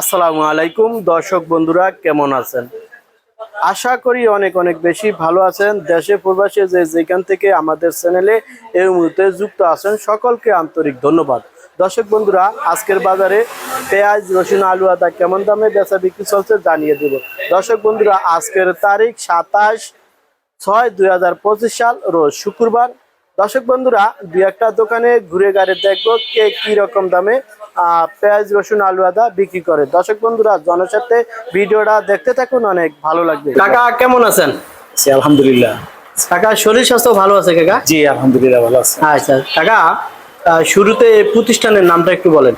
আসসালামু আলাইকুম। দর্শক বন্ধুরা, কেমন আছেন? আশা করি অনেক অনেক বেশি ভালো আছেন। দেশে প্রবাসে যে যেখান থেকে আমাদের চ্যানেলে এই মুহূর্তে যুক্ত আছেন, সকলকে আন্তরিক ধন্যবাদ। দর্শক বন্ধুরা, আজকের বাজারে পেঁয়াজ, রসুন, আলু, আদা কেমন দামে বেচা বিক্রি চলছে জানিয়ে দেব। দর্শক বন্ধুরা, আজকের তারিখ সাতাশ ছয় দুই সাল, রোজ শুক্রবার। দর্শক বন্ধুরা, দু একটা দোকানে ঘুরে গাড়ি দেখব কে কি রকম দামে পেঁয়াজ রসুন আলু আদা বিক্রি করে। দর্শক বন্ধুরা জনস্বার্থে ভিডিওটা দেখতে থাকুন অনেক ভালো লাগবে। কাকা কেমন আছেন? আলহামদুলিল্লাহ। কাকা শরীর স্বাস্থ্য ভালো আছে কাকা? জি আলহামদুলিল্লাহ ভালো আছে। আচ্ছা কাকা শুরুতে প্রতিষ্ঠানের নামটা একটু বলেন।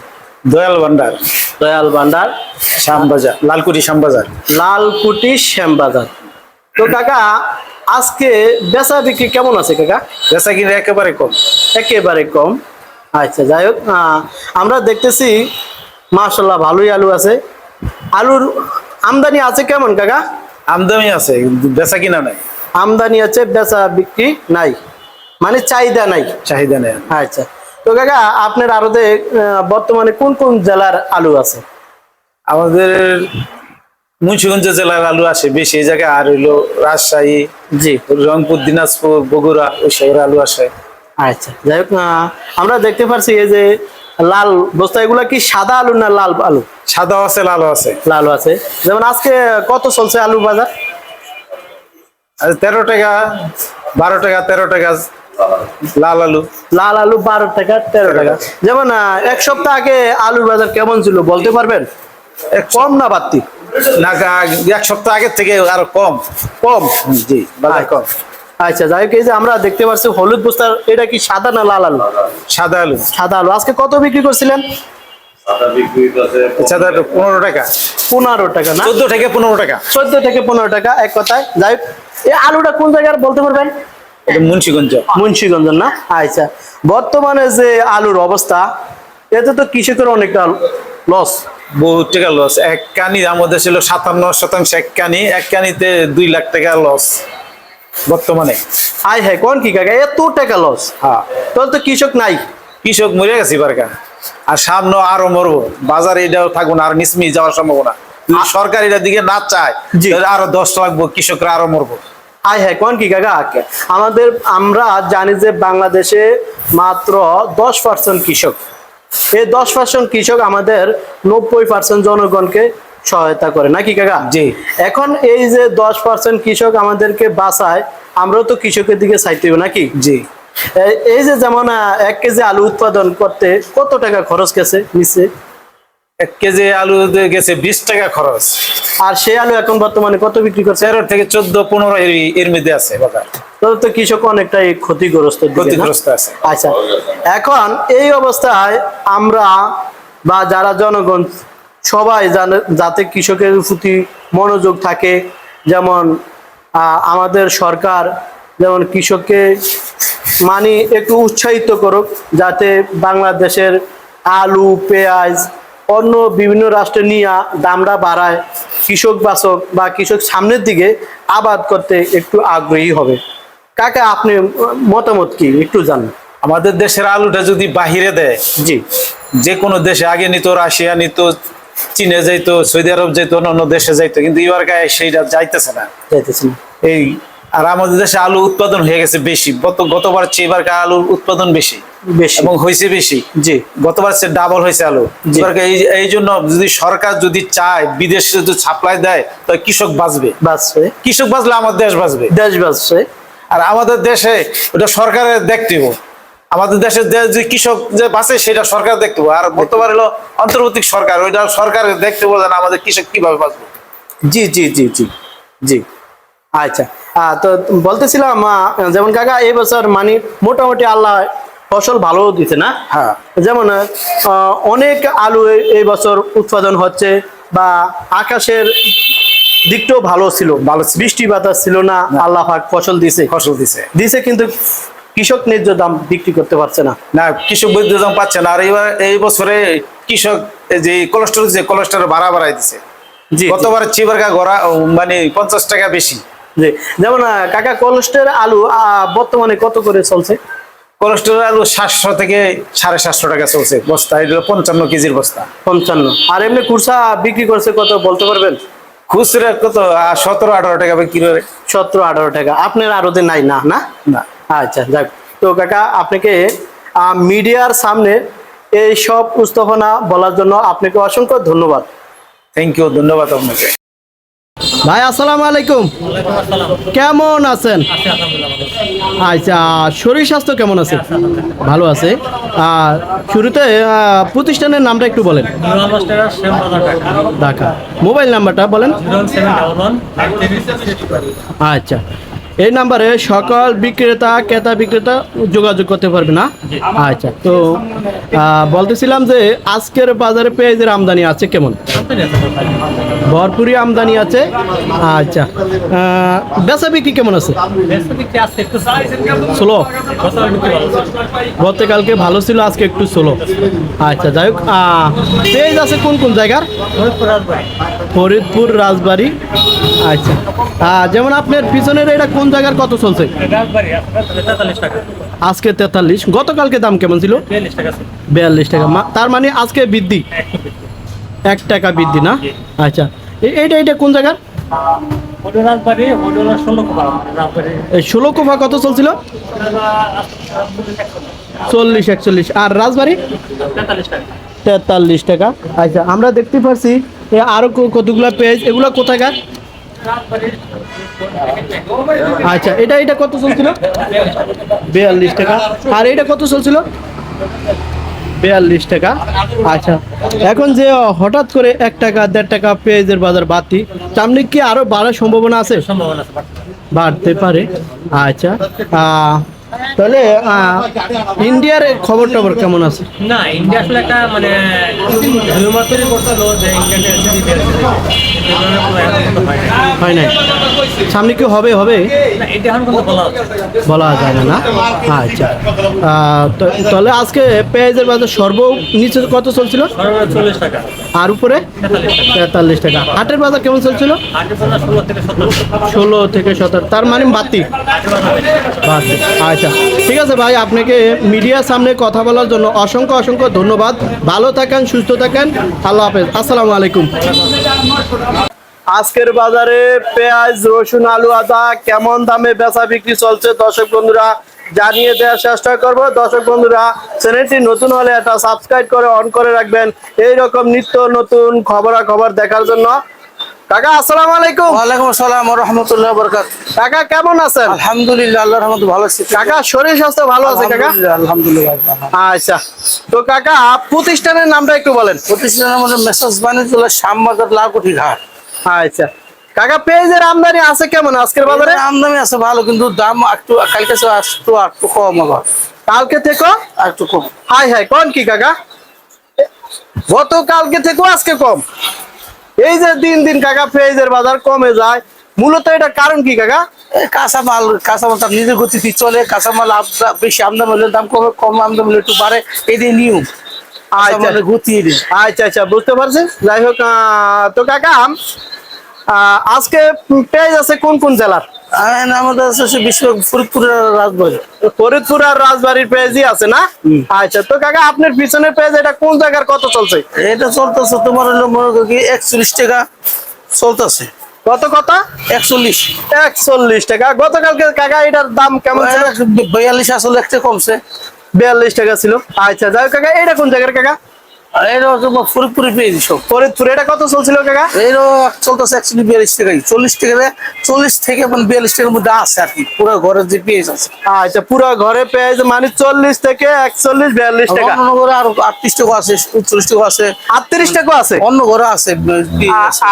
দয়াল ভান্ডার। দয়াল ভান্ডার। শ্যামবাজার লালকুটি শ্যামবাজার। লালকুটি শ্যামবাজার। তো কাকা আজকে বেচা বিক্রি কেমন আছে কাকা? বেচা কিনে একেবারে কম। একেবারে কম। আচ্ছা যাই হোক আহ, আমরা দেখতেছি মাশাল্লাহ ভালোই আলু আছে। আলুর আমদানি আছে কেমন কাকা? আমদানি আছে বেচা কিনা নাই। আমদানি আছে বেচা বিক্রি নাই। মানে চাহিদা নাই। চাহিদা নাই। আচ্ছা তো কাকা আপনার আরতে বর্তমানে কোন কোন জেলার আলু আছে? আমাদের মুন্সিগঞ্জ জেলার আলু আসে বেশি এই জায়গায় আর হইল রাজশাহী জি। রংপুর দিনাজপুর বগুড়া ওই শহরের আলু আসে। আচ্ছা যাই হোক আমরা দেখতে পাচ্ছি এই যে লাল বস্তা এগুলা কি সাদা আলু না লাল আলু? সাদাও আছে লালও আছে। লাল আছে। যেমন আজকে কত চলছে আলু বাজার? তেরো টাকা বারো টাকা তেরো টাকা লাল আলু। লাল আলু বারো টাকা তেরো টাকা। যেমন এক সপ্তাহ আগে আলুর বাজার কেমন ছিল বলতে পারবেন? কম না বাড়তি? না এক সপ্তাহ আগের থেকে আরও কম। কম জি বাজার কম। আচ্ছা যাই হোক এই যে আমরা দেখতে পাচ্ছি হলুদ বস্তার এটা কি সাদা না লাল আলু? সাদা আলু। সাদা আলু। আজকে কত বিক্রি করছিলেন? পনেরো টাকা। পনেরো টাকা না? চোদ্দ থেকে পনেরো টাকা। চোদ্দ থেকে পনেরো টাকা এক কথায়। যাই হোক এই আলুটা কোন জায়গার বলতে পারবেন? এটা মুন্সিগঞ্জ। মুন্সিগঞ্জ না? আচ্ছা বর্তমানে যে আলুর অবস্থা এতে তো কৃষকের অনেকটা লস বহু টাকা লস এক কানি আমাদের ছিল সাতান্ন শতাংশ এক কানি এক কানিতে দুই লাখ টাকা লস বর্তমানে। আয় হ্যাঁ কোন কি কাকা? এত টাকা লস। হ্যাঁ। তাহলে তো কৃষক নাই। কৃষক মরে গেছে বারকা আর সামনে আরও মরবো। বাজার এটাও থাকব না আর মিসমি যাওয়ার সম্ভাবনা। সরকার এটার দিকে না চায়। আরও দশ লাগবো কৃষকরা আরও মরবো। আয় হ্যাঁ কোন কি কাকা? আমাদের আমরা জানি যে বাংলাদেশে মাত্র দশ পার্সেন্ট কৃষক। এই দশ পার্সেন্ট কৃষক আমাদের নব্বই পার্সেন্ট জনগণকে সহায়তা করে। নাকি কাকা? জি। এখন এই যে দশ পার্সেন্ট কৃষক আমাদেরকে বাঁচায় আমরাও তো কৃষকের দিকে চাইতে নাকি? জি। এই যে যেমন এক কেজি আলু উৎপাদন করতে কত টাকা খরচ গেছে নিচে? এক কেজি আলু গেছে বিশ টাকা খরচ। আর সেই আলু এখন বর্তমানে কত বিক্রি করছে? তেরো থেকে চোদ্দ পনেরো এর মধ্যে আছে বাজার। তো কৃষক অনেকটাই ক্ষতিগ্রস্ত ক্ষতিগ্রস্ত আছে। আচ্ছা। এখন এই অবস্থায় আমরা বা যারা জনগণ সবাই জানে- যাতে কৃষকের প্রতি মনোযোগ থাকে। যেমন আমাদের সরকার যেমন কৃষককে মানে একটু উৎসাহিত করুক যাতে বাংলাদেশের আলু পেঁয়াজ অন্য বিভিন্ন রাষ্ট্রে নিয়ে দামটা বাড়ায় কৃষক বাসক বা কৃষক সামনের দিকে আবাদ করতে একটু আগ্রহী হবে। কাকা আপনি মতামত কি? একটু জানেন। আমাদের দেশের আলুটা যদি বাহিরে দেয় জি। যে কোনো দেশে আগে নিত রাশিয়া নিত চীনে যাইতো সৌদি আরব যাইতো অন্য দেশে যাইতো কিন্তু এবার গায়ে সেইটা যাইতেছে না। যাইতেছি না। এই আর আমাদের দেশে আলু উৎপাদন হয়ে গেছে বেশি। গত গতবার চেয়ে এবার আলুর উৎপাদন বেশি। বেশি। এবং হয়েছে বেশি। জি। গতবার সে ডাবল হয়েছে আলু। এই জন্য যদি সরকার যদি চায় বিদেশে যদি সাপ্লাই দেয় তাহলে কৃষক বাঁচবে। বাঁচবে। কৃষক বাঁচলে আমার দেশ বাঁচবে। দেশ বাঁচছে আর আমাদের দেশে ওটা সরকারের দেখতে হবে। আমাদের দেশের যে- যে কৃষক যে বাঁচে সেটা সরকার দেখতে। আর বর্তমান হলো অন্তর্বর্তী সরকার ওইটা সরকারের দেখতে বলে না আমাদের কৃষক কীভাবে বাঁচবে। জি জি জি জি জি। আচ্ছা। তো বলতেছিলাম যেমন কাকা এই বছর মানে মোটামুটি আল্লাহ ফসল ভালো দিতে না? হ্যাঁ। যেমন অনেক আলু এই- বছর উৎপাদন হচ্ছে বা আকাশের দিকটাও ভালো ছিল। ভালো বৃষ্টি বাতাস ছিল না আল্লাহ ফসল দিছে। ফসল দিছে। দিছে কিন্তু কৃষক ন্যায্য দাম বিক্রি করতে পারছে না। না কৃষক বৈদ্য দাম পাচ্ছে না। আর এবার এই বছরে কৃষক যে কোলেস্ট্রল যে কোলেস্ট্রল ভাড়া বাড়াই দিছে। জি গতবার চিবারকা গড়া মানে পঞ্চাশ টাকা বেশি। জি যেমন কাকা কোলেস্টের আলু বর্তমানে কত করে চলছে? কোলেস্টেরল আলু সাতশো থেকে সাড়ে সাতশো টাকা চলছে বস্তা। এটা পঞ্চান্ন কেজির বস্তা। পঞ্চান্ন। আর এমনি কুরসা বিক্রি করছে কত বলতে পারবেন? খুচরা কত সতেরো আঠারো টাকা বিক্রি করে। সতেরো আঠারো টাকা। আপনার আরতে নাই না না? না। আচ্ছা যাক। তো কাকা আপনাকে মিডিয়ার সামনে এই সব উপস্থাপনা বলার জন্য আপনাকে অসংখ্য ধন্যবাদ। থ্যাংক ইউ ধন্যবাদ আপনাকে। ভাই আসসালামু আলাইকুম। কেমন আছেন? আচ্ছা শরীর স্বাস্থ্য কেমন আছে? ভালো আছে। আর শুরুতে প্রতিষ্ঠানের নামটা একটু বলেন। ঢাকা। মোবাইল নাম্বারটা বলেন। আচ্ছা। এই নাম্বারে সকল বিক্রেতা ক্রেতা বিক্রেতা যোগাযোগ করতে পারবে না? আচ্ছা তো বলতেছিলাম যে আজকের বাজারে পেঁয়াজের আমদানি আছে কেমন? ভরপুরি আমদানি আছে। আচ্ছা বেচা বিক্রি কেমন আছে? স্লো। গতকালকে ভালো ছিল আজকে একটু স্লো। আচ্ছা যাই হোক পেঁয়াজ আছে কোন কোন জায়গার? ফরিদপুর রাজবাড়ি। আচ্ছা যেমন আপনার পিছনের এটা কোন জায়গার কত চলছে? আজকে তেতাল্লিশ। গতকালকে দাম কেমন ছিল? বিয়াল্লিশ টাকা। তার মানে আজকে বৃদ্ধি? এক টাকা বৃদ্ধি না? আচ্ছা। এইটা এটা কোন জায়গার? ষোলো কোফা কত চলছিল? চল্লিশ, একচল্লিশ। আর রাজবাড়ি? তেতাল্লিশ টাকা। আচ্ছা আমরা দেখতে পাচ্ছি আরও কতগুলা পেজ এগুলো কোথাকার? আচ্ছা এটা এটা কত চলছিল? বিয়াল্লিশ টাকা। আর এটা কত চলছিল? বিয়াল্লিশ টাকা। আচ্ছা এখন যে হঠাৎ করে এক টাকা দেড় টাকা পেঁয়াজের বাজার বাড়তি সামনে কি আরও বাড়ার সম্ভাবনা আছে? বাড়তে পারে। আচ্ছা আহ, তাহলে ইন্ডিয়ার খবর টবর কেমন আছে? না ইন্ডিয়া আসলে একটা মানে হিউমার তৈরি করছিল যে ইন্ডিয়াতে হয় নাই। সামনে কি হবে হবে? বলা যায় না আচ্ছা। তাহলে আজকে পেঁয়াজের বাজার সর্ব নিচে কত চলছিল? আর উপরে? তেতাল্লিশ টাকা। হাটের বাজার কেমন চলছিল? ষোলো থেকে সতেরো তার মানে বাতি বাতি আচ্ছা। ঠিক আছে ভাই আপনাকে মিডিয়ার সামনে কথা বলার জন্য অসংখ্য অসংখ্য ধন্যবাদ। ভালো থাকেন সুস্থ থাকেন। আল্লাহ হাফেজ। আসসালামু আলাইকুম। আজকের বাজারে পেঁয়াজ রসুন আলু আদা কেমন দামে বেচা বিক্রি চলছে? দর্শক বন্ধুরা জানিয়ে দেওয়ার চেষ্টা করব। দর্শক বন্ধুরা চ্যানেলটি নতুন হলে এটা সাবস্ক্রাইব করে অন করে রাখবেন। এই রকম নিত্য নতুন খবরাখবর দেখার জন্য। কাকা আসসালামু আলাইকুম। ওয়ালাইকুম আসসালাম রহমতুল্লাহ বরকাত কাকা কেমন আছেন? আলহামদুলিল্লাহ আল্লাহ রহমত ভালো আছি। কাকা শরীর স্বাস্থ্য ভালো আছে কাকা? আলহামদুলিল্লাহ আচ্ছা। তো কাকা প্রতিষ্ঠানের নামটা একটু বলেন। প্রতিষ্ঠানের মধ্যে মেসাজ বাণিজ্য শ্যামবাজার লালকুঠি ঘাট। আচ্ছা। কাকা পেঁয়াজের আমদানি আছে কেমন আজকের বাজারে? আমদানি আছে ভালো কিন্তু দাম একটু কালকে একটু একটু কম আবার। কালকে থেকে? একটু কম। হাই হাই কোন কি কাকা? গত কালকে থেকেও আজকে কম। এই যে দিন দিন কাকা পেঁয়াজের বাজার কমে যায়। মূলত এটা কারণ কি কাকা? এই কাঁচামাল কাঁচামাল তার নিজের গতিতে চলে। কাঁচামাল আপ- বেশি আমদানি হলে দাম কমে কম আমদানি হলে একটু বাড়ে। এই দিয়ে নিয়ম। আচ্ছা। আচ্ছা বুঝতে পারছি যাই হোক তো কাকা আজকে পেঁয়াজ আছে কোন কোন জেলার? আমাদের আছে সে বিশ্ব রাজবাড়ি। ফরিদপুর আর রাজবাড়ির পেঁয়াজই আছে না? আচ্ছা তো কাকা আপনার পিছনের পেঁয়াজ এটা কোন জায়গার কত চলছে? এটা চলতেছে তোমার হলো মনে করি একচল্লিশ টাকা চলতেছে। কত কত? একচল্লিশ। একচল্লিশ টাকা। গতকালকে কাকা এটার দাম কেমন বিয়াল্লিশ আসলে একটা কমছে। বিয়াল্লিশ টাকা ছিল। আচ্ছা যাই কাকা এটা কোন জায়গার কাকা? এটা তোমার ফরিদপুরে পেয়েছি সব। ফরিদপুর এটা কত চলছিল কাকা? এরও চলতেছে একচল্লিশ বিয়াল্লিশ টাকাই। চল্লিশ টাকা চল্লিশ থেকে মানে বিয়াল্লিশ টাকার মধ্যে আছে আর কি পুরো ঘরের যে পেঁয়াজ আছে। আচ্ছা পুরো ঘরে পেঁয়াজ মানে চল্লিশ থেকে একচল্লিশ বিয়াল্লিশ টাকা। অন্য ঘরে আরও আটত্রিশ টাকা আছে উনচল্লিশ টাকা আছে। আটত্রিশ টাকা আছে? অন্য ঘরে আছে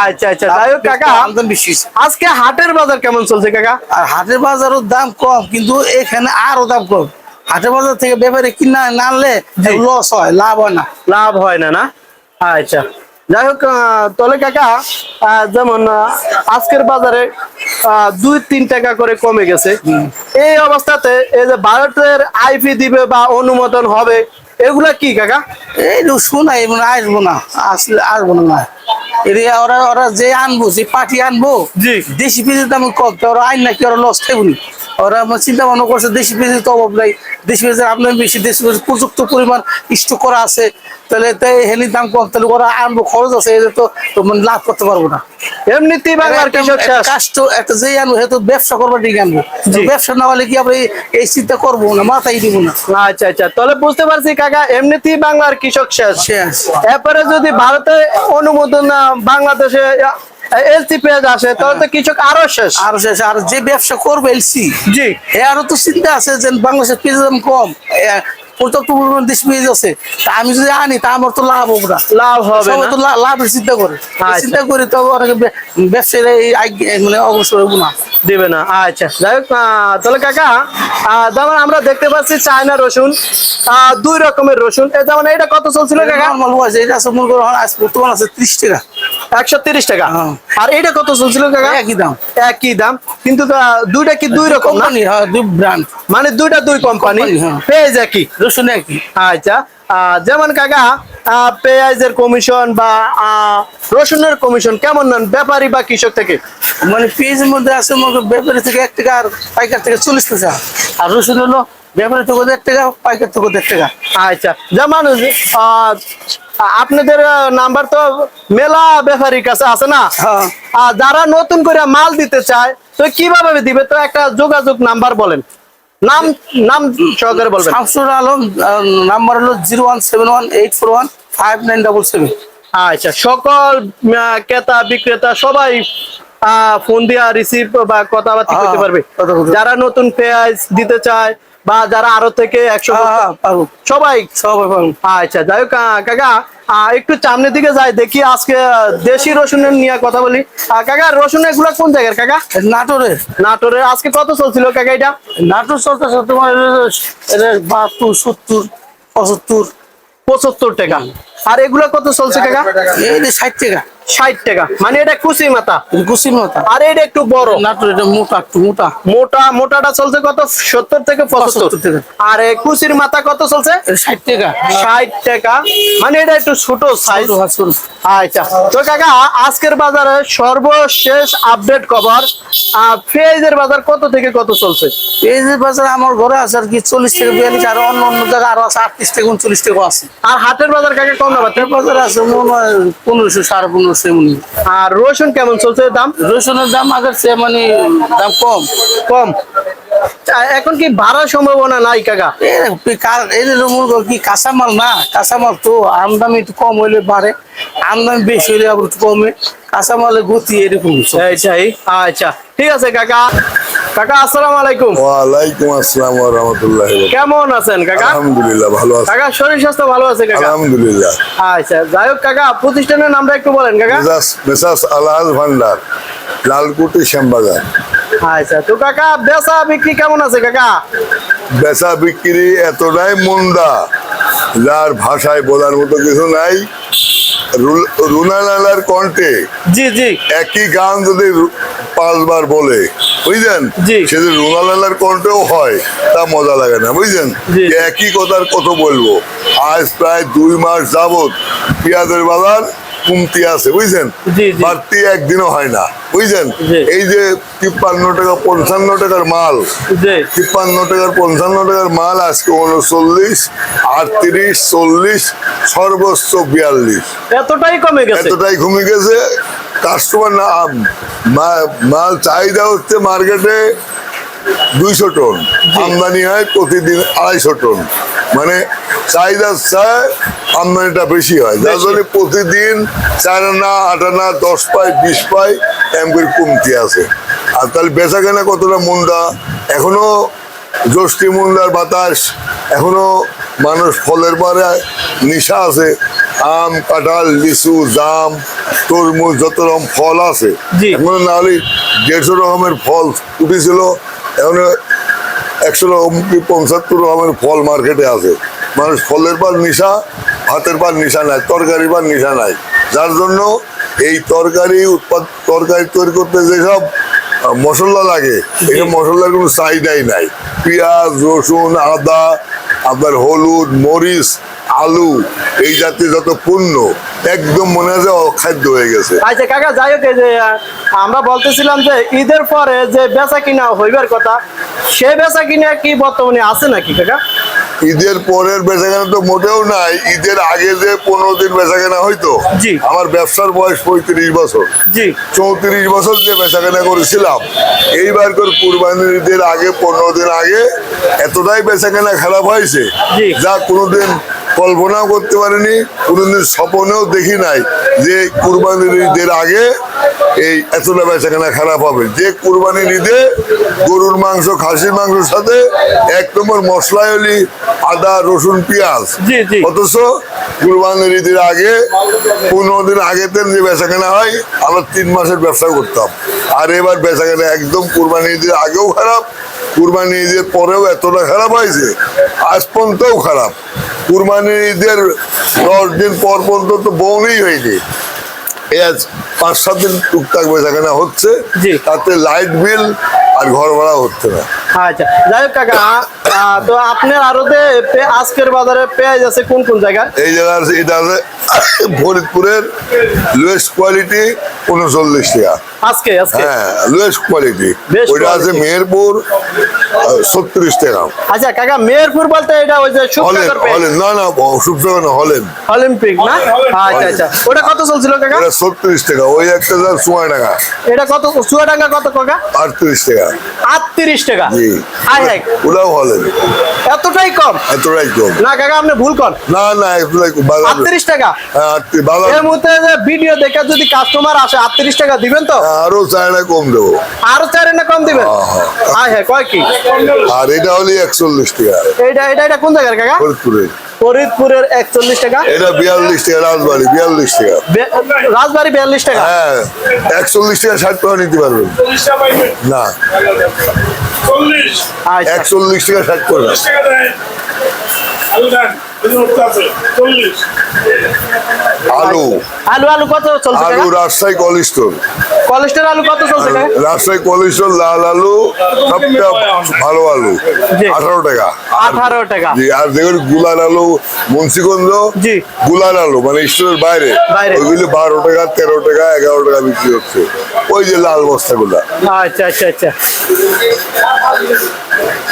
আচ্ছা আচ্ছা যাই হোক কাকা আমদানি বেশি হয়েছে। আজকে হাটের বাজার কেমন চলছে কাকা? আর হাটের বাজারও দাম কম কিন্তু এখানে আরও দাম কম। হাটের বাজার থেকে ব্যাপারে কিনা না আনলে লস হয় লাভ হয় না। লাভ হয় না না? আচ্ছা। যাই হোক তাহলে কাকা যেমন আজকের বাজারে দুই তিন টাকা করে কমে গেছে। এই অবস্থাতে এই যে ভারতের আইপি দিবে বা অনুমোদন হবে এগুলা কি কাকা? এই শোনাই মানে আসব না আসলে আসব না ওরা ওরা যে আনব যে পার্টি আনব। দেশি পেঁয়াজের দাম কম তো ওরা আইন নাকি ওরা লস খাইবনি ওরা চিন্তা ভাবনা করছে দেশি পেঁয়াজের তো অভাব নাই। দেশি পেঁয়াজের আপনার বেশি দেশি পেঁয়াজ প্রযুক্ত পরিমাণ স্টক করা আছে। তাহলে হেলির দাম কম তাহলে ওরা আনব খরচ আছে এদের তো মানে লাভ করতে পারব না। এমনিতেই বাংলার কৃষক একটা যে আনব সে তো ব্যবসা করবার দিকে আনব। ব্যবসা না হলে কি আমরা এই- চিন্তা করব না মাথায় দিব না। আচ্ছা আচ্ছা তাহলে বুঝতে পারছি কাকা এমনিতেই বাংলার কৃষক শেষ শেষ। এরপরে যদি ভারতে অনুমোদন বাংলাদেশে এলসি পেঁয়াজ আসে তাহলে তো কৃষক আরও শেষ। আর শেষ আর যে ব্যবসা করবে এলসি। জি। এ আরও তো চিন্তা আছে যে বাংলাদেশের পেঁয়াজের দাম কম। পর্যাপ্ত পরিমাণ দেশ পেঁয়াজ আছে তা আমি যদি আনি তা আমার তো লাভ হবে না। লাভ হবে সবাই তো লাভের চিন্তা করে। আচ্ছা। চিন্তা করে তো অনেকে ব্যবসায়ীরা এই মানে অগ্রসর হব না। দিবে না। আচ্ছা যাই হোক তাহলে কাকা যেমন আমরা দেখতে পাচ্ছি চায়না রসুন দুই রকমের রসুন। যেমন এটা কত চলছিল কাকা? আছে এটা আছে মনে করো আজ বর্তমান আছে ত্রিশ টাকা। একশো তিরিশ টাকা। হ্যাঁ। আর এটা কত চলছিল কাকা? একই দাম। একই দাম। কিন্তু দুইটা কি দুই রকম না? কোম্পানি হ্যাঁ দুই ব্র্যান্ড মানে দুইটা দুই কোম্পানি হ্যাঁ। পেঁয়াজ একই রসুন একই আচ্ছা যেমন কাকা পেঁয়াজের কমিশন বা আহ, রসুনের কমিশন কেমন নেন ব্যাপারী বা কৃষক থেকে? মানে পেঁয়াজের মধ্যে আছে ব্যাপারী থেকে এক টাকা আর পাইকার থেকে চল্লিশ পয়সা আর রসুন হলো ব্যাপারী থেকে এক টাকা পাইকার থেকে এক টাকা। আচ্ছা যেমন আপনাদের নাম্বার তো মেলা ব্যাপারীর কাছে আছে না? হ্যাঁ। আর যারা নতুন করে মাল দিতে চায় তো কীভাবে দিবে? তো একটা যোগাযোগ নাম্বার বলেন। নাম নাম সহকারে বলবেন। শামসুর আলম নাম্বার হলো zero one seven one eight four one five nine double seven আচ্ছা সকল ক্রেতা বিক্রেতা সবাই আহ, ফোন দিয়া রিসিভ বা কথাবার্তা হ্যাঁ, করতে পারবে। যারা নতুন পেঁয়াজ দিতে চায় বা যারা আরও থেকে একশো হ্যাঁ হ্যাঁ সবাই। আচ্ছা যাই হোক কাকা একটু সামনের দিকে যাই দেখি আজকে দেশি রসুনের নিয়ে কথা বলি। কাকা রসুন এগুলা কোন জায়গায় কাকা? নাটোরে নাটোরের। আজকে কত চলছিল কাকা এটা? নাটোর চলতেছে তোমার বাহাত্তর সত্তর পঁচাত্তর। পঁচাত্তর টাকা। আর এগুলা কত চলছে কাকা? এই যে ষাট টাকা। ষাট টাকা। মানে এটা কুচি মাথা? গুছির মতো আর এটা একটু বড়? নাটোর এটা মোটা একটু মোটা। মোটা মোটাটা চলছে কত? সত্তর থেকে পঁচাত্তর। 75 আর এই কুচির মাথা কত চলছে? এটা ষাট টাকা। ষাট টাকা। মানে এটা একটু ছোট সাইজ ছোট। আচ্ছা। তো কাকা আজকের বাজারে সর্বশেষ আপডেট খবর পেঁয়াজের বাজার কত থেকে কত চলছে? যে বাজার আমার ঘরে আছে আর কি চল্লিশ টাকা বিয়াল্লিশ আর অন্য অন্য জায়গায় আরও আছে আটত্রিশ টাকা উনচল্লিশ টাকা আছে। আর হাটের বাজার কাকে কম বাজার আছে মনে হয় পনেরোশো সাড়ে পনেরোশো এমনি। আর রসুন কেমন চলছে দাম? রসুনের দাম আগের সে মানে দাম কম। কম। এখন কি বাড়ার সম্ভাবনা নাই কাকা? এই কা- কাঁচামাল না? কাঁচামাল তো আমদানি একটু কম হইলে বাড়ে। আমদানি বেশি হইলে আবার একটু কমে। কাঁচামালের গতি এরকম আচ্ছা ঠিক আছে কাকা। কাকা আসসালামু আলাইকুম। ওয়ালাইকুম আসসালাম ওয়া রাহমাতুল্লাহি কেমন আছেন কাকা? আলহামদুলিল্লাহ ভালো আছি। কাকা শরীর স্বাস্থ্য ভালো আছে কাকা? আলহামদুলিল্লাহ। আচ্ছা যাই হোক কাকা প্রতিষ্ঠানের নামটা একটু বলেন কাকা। Messrs messrs Alhaj Bhandar Lalkuti Shyambazar. আচ্ছা তো কাকা বেচা বিক্রি কেমন আছে কাকা? বেচা বিক্রি এতটাই মন্দা যার ভাষায় বলার মতো কিছু নাই। রুনালালার কণ্ঠে জি জি। একই গান যদি পাঁচবার বলে বুঝলেন? জি। সে যদি রুনালালার কণ্ঠেও হয় তা মজা লাগে না বুঝলেন। একই কথার কত বলব। আজ প্রায় দুই মাস যাবত পেঁয়াজের বাজার কমতি আছে বুঝছেন। বাড়তি একদিনও হয় না বুঝছেন। এই যে তিপ্পান্ন টাকা পঞ্চান্ন টাকার মাল তিপ্পান্ন টাকার পঞ্চান্ন টাকার মাল আজকে উনচল্লিশ আটত্রিশ চল্লিশ সর্বোচ্চ বিয়াল্লিশ। এতটাই কমে গেছে? এতটাই কমে গেছে। কাস্টমার না মাল চাহিদা হচ্ছে মার্কেটে দুইশো টন আমদানি হয় প্রতিদিন আড়াইশো টন। মানে চাহিদা চায় আমদানিটা বেশি হয়। যার জন্য প্রতিদিন চার আনা আট আনা দশ পাই বিশ পাই এম করে কমতি আছে। আর তাহলে বেচা কেনা কতটা মন্দা? এখনও জ্যৈষ্ঠী মন্দার বাতাস এখনও মানুষ ফলের পরে নিশা আছে। আম কাঁঠাল লিচু জাম তরমুজ যত রকম ফল আছে। এখনও না হলে দেড়শো রকমের ফল উঠেছিল এখন একশো রকম কি পঁচাত্তর রকমের ফল মার্কেটে আছে। মানুষ ফলের পর নিশা ভাতের পর নিশা নাই তরকারি পর নিশা নাই। যার জন্য এই তরকারি উৎপাদ তরকারি তৈরি করতে যেসব মশলা লাগে এই মশলার কোনো চাহিদাই নাই। পেঁয়াজ রসুন আদা আপনার হলুদ মরিচ আলু এই জাতীয় যত পণ্য একদম মনে হয় যে অখাদ্য হয়ে গেছে। আচ্ছা কাকা যাই হোক যে আমরা বলতেছিলাম যে ঈদের পরে যে বেচা কিনা হইবার কথা সে বেচা কিনা কি বর্তমানে আছে নাকি কাকা? ঈদের পরের বেচাকেনা তো মোটেও নাই ঈদের আগে যে পনেরো দিন বেচাকেনা হইতো জি। আমার ব্যবসার বয়স পঁয়ত্রিশ বছর জি চৌত্রিশ বছর যে বেচাকেনা করেছিলাম এইবার করে কুরবানির ঈদের আগে পনেরো দিন আগে এতটাই বেচাকেনা খারাপ হয়েছে জি। যা কোনোদিন কল্পনাও করতে পারিনি কোনোদিন স্বপ্নেও দেখি নাই যে কুরবানির ঈদের আগে এই এতটা বেচাকেনা খারাপ হবে। যে কুরবানির ঈদে গরুর মাংস খাসির মাংসের সাথে এক নম্বর মশলা হলি আদা রসুন পেঁয়াজ। অথচ কুরবানির ঈদের আগে পনেরো দিন আগেতে যে বেচাকেনা হয় আমরা তিন মাসের ব্যবসা করতাম আর এবার বেচাকেনা একদম কুরবানি ঈদের আগেও খারাপ কুরবানি ঈদের পরেও এতটা খারাপ হয়েছে আজ পর্যন্তও খারাপ। কুরবানি ঈদের দশ দিন পর পর্যন্ত তো বউনেই হয়নি। আজ পাঁচ সাত দিন টুকটাক বেচাকেনা হচ্ছে তাতে লাইট বিল আর ঘর ভাড়া হচ্ছে না। আচ্ছা যাই হোক কাকা তো আপনার আরও যে আজকের বাজারে পেঁয়াজ আছে কোন কোন জায়গায়? এই জায়গার এটা আছে ফরিদপুরের লোয়েস্ট কোয়ালিটি উনচল্লিশ টাকা। আজকে আজকে? হ্যাঁ লোয়েস্ট কোয়ালিটি ওইটা আছে। মেহেরপুর ছত্রিশ টাকা। আচ্ছা কাকা মেহেরপুর বলতে এটা ওই যে হলেন না না সুপ্রকার না হলেন। অলিম্পিক না? আচ্ছা আচ্ছা। ওটা কত চলছিল কাকা? এটা ছত্রিশ টাকা ওই একটা যার চুয়ায় টাকা। এটা কত চুয়াডাঙ্গা কত কাকা? আটত্রিশ টাকা। আটত্রিশ টাকা। জি। ওটাও হলেন। এতটাই কম? এতটাই কম। না কাকা আপনি ভুল কর না না এতটাই কম। আটত্রিশ টাকা? হ্যাঁ এর মধ্যে ভিডিও দেখে যদি কাস্টমার আসে আটত্রিশ টাকা দিবেন তো? আরও চায়না কম দেবো। আরও চার না কম দিবেন? হ্যাঁ, হ্যাঁ। কয় কি? আর এটা হলে একচল্লিশ টাকা। এটা এটা এটা কোন জায়গার কাকা? ফরিদপুরের। ফরিদপুরের একচল্লিশ টাকা। এটা বিয়াল্লিশ টাকা রাজবাড়ি বিয়াল্লিশ টাকা। রাজবাড়ি বিয়াল্লিশ টাকা? হ্যাঁ একচল্লিশ টাকা ষাট টাকা নিতে পারবেন। না। আচ্ছা। একচল্লিশ টাকা ষাট টাকা। আলু। আলু আলু কত চলছে আলু কাকা? রাজশাহী কলিস্টোর। কলেস্টের আলু কত চলছে কাকা? কলিস্টোর লাল আলু সবটা ভালো আলু আঠারো টাকা। আঠারো টাকা। জি আর দেখুনগুলার আলু মুন্সিগঞ্জ জি। গুলার আলু মানে স্টোরের বাইরে। ওইগুলি বারো টাকা তেরো টাকা এগারো টাকা বিক্রি হচ্ছে। ওই যে লাল বস্তাগুলা। আচ্ছা আচ্ছা আচ্ছা।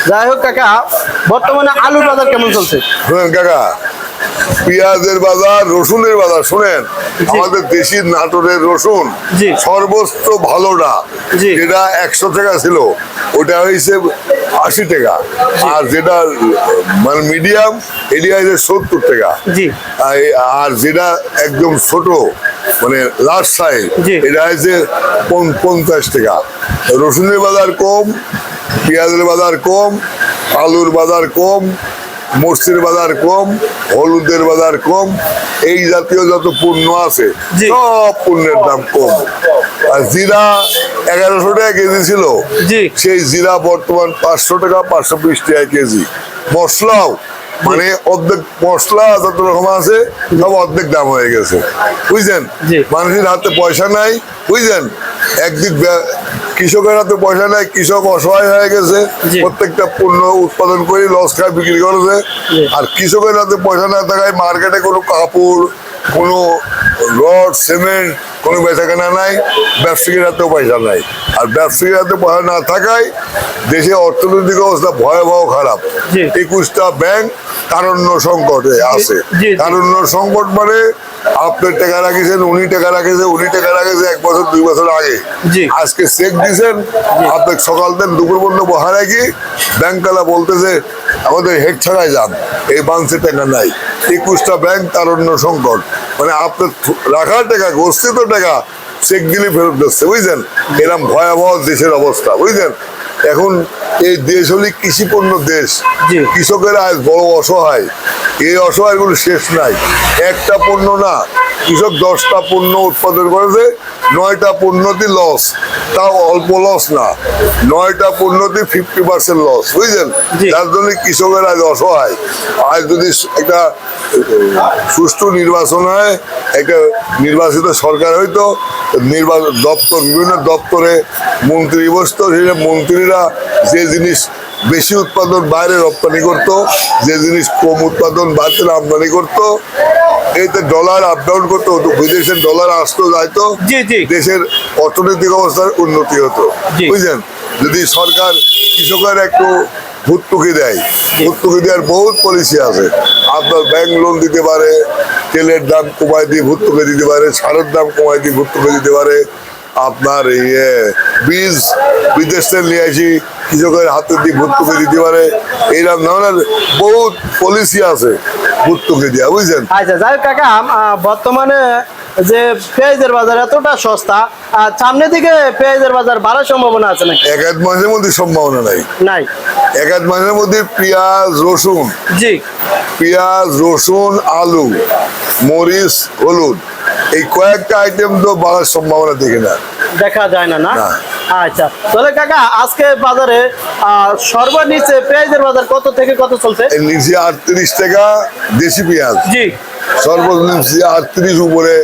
যাই হোক কাকা বর্তমানে আলুর বাজার কেমন চলছে? শুনেন কাকা পেঁয়াজের বাজার রসুনের বাজার শুনেন আমাদের দেশি নাটোরের রসুন। সর্বোচ্চ ভালোটা। যেটা একশো টাকা ছিল ওটা হয়েছে আশি টাকা। আর যেটা মানে মিডিয়াম এটি হয়েছে সত্তর টাকা। জি। আর- যেটা একদম ছোট মানে লাস্ট সাইজ এটা হয়েছে পঞ্চাশ টাকা। রসুনের বাজার কম পেঁয়াজের বাজার কম আলুর বাজার কম মরচির বাজার কম হলুদের বাজার কম এই জাতীয় যত পণ্য আছে। সব পণ্যের দাম কম আর জিরা এগারোশো টাকা কেজি ছিল। সেই জিরা বর্তমান পাঁচশো টাকা পাঁচশো বিশ টাকা কেজি মশলাও মানে অর্ধেক মশলা যত রকম আছে সব অর্ধেক দাম হয়ে গেছে বুঝছেন। মানুষের হাতে পয়সা নাই বুঝছেন একদিক কৃষকের হাতে পয়সা নাই কৃষক অসহায় হয়ে গেছে প্রত্যেকটা পণ্য উৎপাদন করে লস খায় বিক্রি করেছে। আর কৃষকের হাতে পয়সা না থাকায় মার্কেটে কোনো কাপড় কোনো রড সিমেন্ট কোনো বেচা কেনা নাই ব্যবসায়ীর হাতেও পয়সা নাই আর ব্যবসায়ীর হাতে পয়সা না থাকায় দেশে অর্থনৈতিক অবস্থা ভয়াবহ খারাপ। একুশটা ব্যাংক কারণ্য সংকটে আছে। কারণ্য সংকট মানে আপনি টাকা রাখিয়েছেন উনি টাকা রাখেছে উনি টাকা রাখেছে এক বছর দুই বছর আগে। আজকে চেক দিয়েছেন আপনি সকাল দিন দুপুর পর্যন্ত বহা রাখি ব্যাংকওয়ালা বলতেছে আমাদের হেড ছাড়াই যান এই বাংসে টাকা নাই একুশটা ব্যাংক তার অন্য সংকট। মানে আপনার রাখার টাকা, গচ্ছিত টাকা চেক দিলে ফেরত দিচ্ছে বুঝছেন এরকম ভয়াবহ দেশের অবস্থা বুঝছেন এখন এই দেশ হলে কৃষি পণ্য দেশ। কৃষকেরা আজ বড় অসহায়। এই অসহায় কোনো শেষ নাই। একটা পণ্য না। কৃষক দশটা পণ্য উৎপাদন করেছে নয়টা পণ্যতে লস তাও অল্প লস না। নয়টা পণ্যতে ফিফটি পার্সেন্ট লস বুঝলেন। যার জন্য কৃষকের আজ অসহায়। আজ যদি একটা সুষ্ঠু নির্বাচন হয় একটা নির্বাচিত সরকার হইতো নির্বাচন দপ্তর বিভিন্ন দপ্তরে মন্ত্রী বসতো সেই মন্ত্রীরা যে জিনিস বেশি উৎপাদন বাইরে রপ্তানি করত যে জিনিস কম উৎপাদন ভারতের আমদানি করত এতে ডলার আপ ডাউন করতো তো বিদেশের ডলার আসতো যাইতো। দেশের অর্থনৈতিক অবস্থার উন্নতি হতো। বুঝলেন যদি সরকার কৃষকের একটু ভর্তুকি দেয়। ভর্তুকি দেওয়ার বহুত পলিসি আছে। আপনার ব্যাংক লোন দিতে পারে, তেলের দাম কমায় দিয়ে ভর্তুকি দিতে পারে, সারের দাম কমায় দিয়ে ভর্তুকি দিতে পারে। আপনার ইয়ে বীজ বিদেশ থেকে নিয়ে আসি, কৃষকের হাতে দিয়ে ভর্তুকি দিতে পারে। এইরকম ধরনের বহুত পলিসি আছে ভর্তুকি দেওয়া বুঝছেন? আচ্ছা যাই কাকা বর্তমানে যে পেঁয়াজের বাজার এতটা সস্তা আর সামনের দিকে পেঁয়াজের বাজার বাড়ার সম্ভাবনা আছে নাকি? এক আধ মাসের মধ্যে সম্ভাবনা নাই। নাই। এক আধ মাসের মধ্যে পেঁয়াজ রসুন। জি। পেঁয়াজ রসুন আলু মরিচ হলুদ এই কয়েকটা আইটেম তো বাড়ার সম্ভাবনা দেখি না। দেখা যায় না না। আচ্ছা। তাহলে কাকা আজকে বাজারে সর্বনিচে পেঁয়াজের বাজার কত থেকে কত চলছে? নিচে আটত্রিশ টাকা দেশি পেঁয়াজ। জি। সর্বনিচে আটত্রিশ উপরে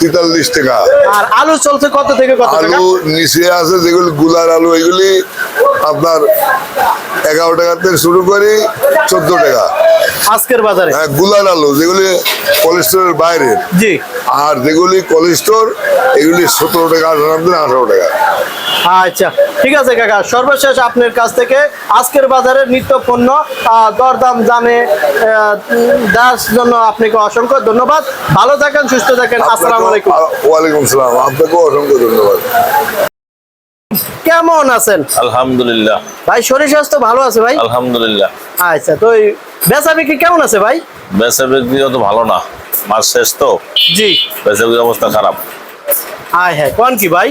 তেতাল্লিশ টাকা। আর আলু চলছে কত থেকে কত আলু নিচে আছে যেগুলি গুলার আলু এগুলি আপনার এগারো টাকা থেকে শুরু করি চোদ্দ টাকা। আজকের বাজারে? হ্যাঁ গুলার আলু যেগুলি কোলেস্টোরের বাইরে জি। আর যেগুলি কোলেস্টোর এগুলি সতেরো টাকা আঠারো টাকা। আচ্ছা ঠিক আছে কাকা সর্বশেষ আপনার কাছ থেকে আজকের বাজারে নিত্য পণ্য দরদাম জানে দেওয়ার জন্য আপনাকে অসংখ্য ধন্যবাদ। ভালো থাকেন সুস্থ থাকেন আসসালামু আলাইকুম। ওয়ালাইকুম সালাম আপনাকেও অসংখ্য ধন্যবাদ। কেমন আছেন? আলহামদুলিল্লাহ। ভাই শরীর স্বাস্থ্য ভালো আছে ভাই? আলহামদুলিল্লাহ। আচ্ছা তো বেচা বিক্রি কেমন আছে ভাই? বেচা বিক্রি অত ভালো না। মাস শেষ তো। জি। বেচা বিক্রির অবস্থা খারাপ। হ্যাঁ হ্যাঁ কোন কি ভাই?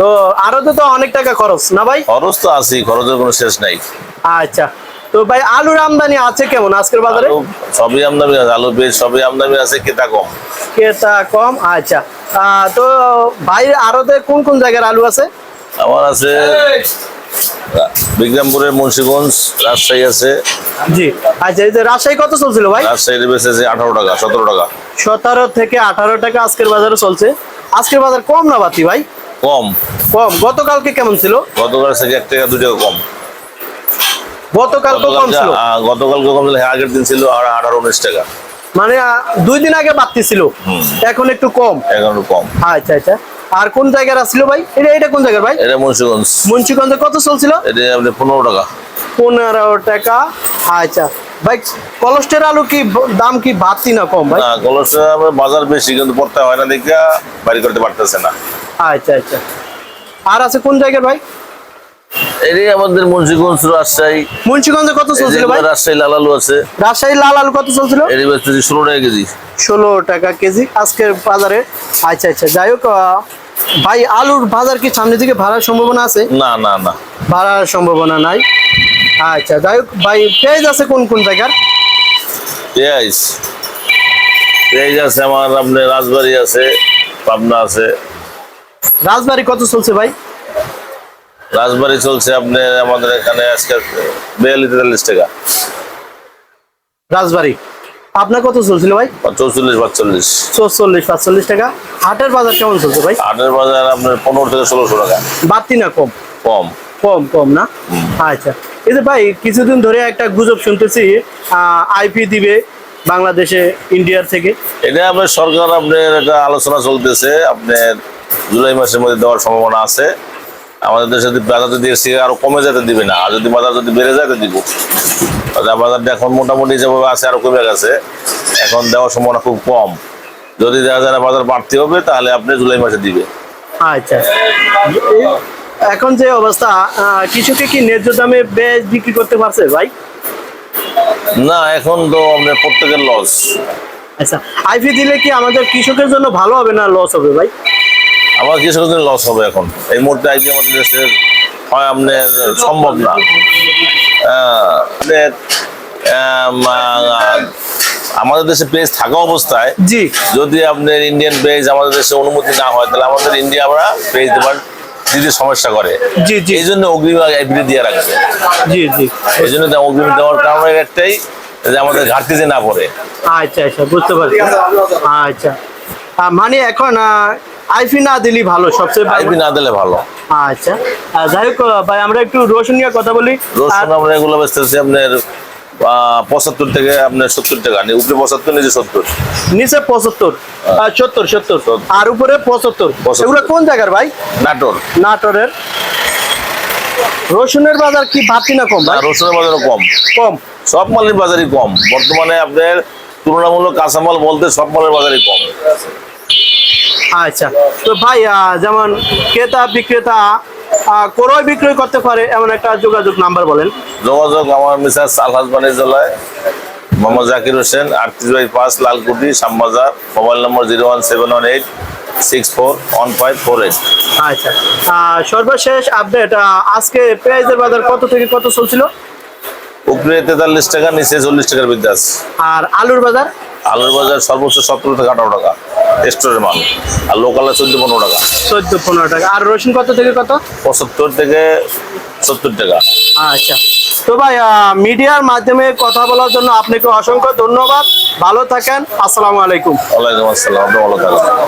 তো আরও তো অনেক টাকা খরচ না ভাই? খরচ তো আছেই খরচের কোনো শেষ নাই। আচ্ছা তো ভাই আলুর আমদানি আছে কেমন আজকের বাজারে? সবই আমদানি আছে আলু বীজ সবই আমদানি আছে কেতা কম। ক্রেতা কম আচ্ছা। তো ভাই আরও তো কোন কোন জায়গার আলু আছে? আমার আছে বিক্রমপুরের মুন্সিগঞ্জ রাজশাহী আছে। জি আচ্ছা এই যে রাজশাহী কত চলছিল ভাই? রাজশাহীর বেচেছে আঠারো টাকা সতেরো টাকা। সতেরো থেকে আঠারো টাকা আজকের বাজারে চলছে। আজকের বাজার কম না বাতি ভাই? কম। কম। গতকালকে কেমন ছিল? গতকাল থেকে এক টাকা দু টাকা কম। গতকালকে কম ছিল। আহ, গতকালকে কম ছিল আগের দিন ছিল আর আঠারো উনিশ টাকা। মানে দুই দিন আগে বাড়তি ছিল। এখন একটু কম। এখন কম। আচ্ছা আচ্ছা। আর কোন জায়গার আসছিল ভাই? এটা এটা কোন জায়গার ভাই? এটা মুন্সিগঞ্জ। মুন্সিগঞ্জে কত চলছিল এটা আপনি পনেরো টাকা। পনেরো টাকা। আচ্ছা। ভাই কলস্টের আলু কি দাম কি বাড়তি না কম ভাই? কলস্টের বাজার বেশি কিন্তু পড়তে হয় না দেখে বাড়ি করতে পারতেছে না। আচ্ছা আচ্ছা। আর আছে কোন জায়গার ভাই? আমাদের মুন্সিগঞ্জ রাজশাহী। মুন্সিগঞ্জে কত চলছিল ভাই? রাজশাহী লালালু আছে। রাজশাহী কত চলছিল? বেচতেছি ষোলো টাকা কেজি। ষোলো টাকা কেজি আজকের বাজারে। আচ্ছা আচ্ছা যাই হোক ভাই আলুর বাজার কি সামনের দিকে ভাড়ার সম্ভাবনা আছে? না না না। ভাড়ার সম্ভাবনা নাই। আচ্ছা যাই হোক ভাই পেঁয়াজ আছে কোন কোন জায়গার? পেঁয়াজ। পেঁয়াজ আছে আমার আপনার রাজবাড়ি আছে পাবনা আছে। রাজবাড়ি কত চলছে ভাই? রাজবাড়ি চলছে আপনার আমাদের এখানে আজকে বিয়াল্লিশ তেতাল্লিশ টাকা। রাজবাড়ি। আপনার কত চলছিল ভাই? চৌচল্লিশ পাঁচচল্লিশ। চল্লিশ পাঁচচল্লিশ টাকা। হাটের বাজার কেমন চলছে ভাই? আটের বাজার আপনার পনেরো থেকে ষোলোশো টাকা। বাড়তি না কম? কম। কম কম না? আচ্ছা। এই যে ভাই কিছুদিন ধরে একটা গুজব শুনতেছি আইপি দিবে বাংলাদেশে ইন্ডিয়ার থেকে। এটা আপনার সরকার আপনার একটা আলোচনা চলতেছে আপনার জুলাই মাসের মধ্যে দেওয়ার সম্ভাবনা আছে। আমাদের দেশে যদি বাজার যদি এর থেকে আরও কমে যেতে দিবে না আর যদি বাজার যদি বেড়ে যায় তো দিব বাজার বাজারটা এখন মোটামুটি যেভাবে আছে আরও কমে গেছে। এখন দেওয়ার সম্ভাবনা খুব কম। যদি দেখা যায় বাজার বাড়তে হবে তাহলে আপনি জুলাই মাসে দিবে। আচ্ছা। এখন যে অবস্থা কৃষকে কি ন্যায্য দামে বেশ বিক্রি করতে পারছে ভাই? না এখন তো আপনার প্রত্যেকের লস আচ্ছা আইপি দিলে কি আমাদের কৃষকের জন্য ভালো হবে না লস হবে ভাই? আমার কৃষকদের লস হবে এখন। এই মুহূর্তে আইপি আমাদের দেশের হয় আপনার সম্ভব না। আহ, আমাদের দেশে পেজ থাকা অবস্থায় জি। যদি আপনার ইন্ডিয়ান পেজ আমাদের দেশে অনুমতি না হয় তাহলে আমাদের ইন্ডিয়া আমরা পেজ দেবার দিতে সমস্যা করে। জি, জি। এই জন্য অগ্রিম আইপি দিয়ে রাখবে। জি জি। এই জন্য অগ্রিম দেওয়ার কারণে একটাই যে আমাদের ঘাটতি যে না পড়ে। আচ্ছা আচ্ছা বুঝতে পারছি। আচ্ছা। মানে এখন আইফি না দিলি ভালো সবচেয়ে। আইপি না দিলে ভালো। আচ্ছা। যাই হোক ভাই আমরা একটু রসুন নিয়ে কথা বলি। রসুন আমরা এগুলো বেচতেছি আপনার পঁচাত্তর থেকে আপনার সত্তর টাকা উপরে পঁচাত্তর নিচে সত্তর। নিচে পঁচাত্তর সত্তর সত্তর। আর উপরে পঁচাত্তর। এগুলো কোন জায়গার ভাই? নাটোর। নাটোরের। রসুনের বাজার কি বাড়তি না কম রসুনের বাজারও কম। কম। সব মালের বাজারই কম। বর্তমানে আপনার তুলনামূলক কাঁচামাল বলতে সব মালের বাজারই কম। আচ্ছা তো ভাই যেমন ক্রেতা বিক্রেতা ক্রয় বিক্রয় করতে পারে এমন একটা যোগাযোগ নাম্বার বলেন। যোগাযোগ আমার মিসার সালহাজ বাণিজ্যালয় মোহাম্মদ জাকির হোসেন আটত্রিশ বাই পাঁচ Lalkuti Shyambazar mobile number zero one seven one eight six four one five four eight. আচ্ছা সর্বশেষ আপডেট আজকে পেঁয়াজের বাজার কত থেকে কত চলছিল? উপরে তেতাল্লিশ টাকা নিচে চল্লিশ টাকার বিদ্যাস আর আলুর বাজার? আলুর বাজার সর্বোচ্চ সতেরো থেকে আঠারো টাকা। স্টোরের মাল। আর লোকালে চোদ্দ পনেরো টাকা। চোদ্দ পনেরো টাকা। আর রসুন কত থেকে কত? পঁচাত্তর থেকে সত্তর টাকা। আচ্ছা। তো ভাই মিডিয়ার মাধ্যমে কথা বলার জন্য আপনাকে অসংখ্য ধন্যবাদ। ভালো থাকেন। আসসালামু আলাইকুম। ওয়ালাইকুম আসসালাম। ভালো থাকবেন।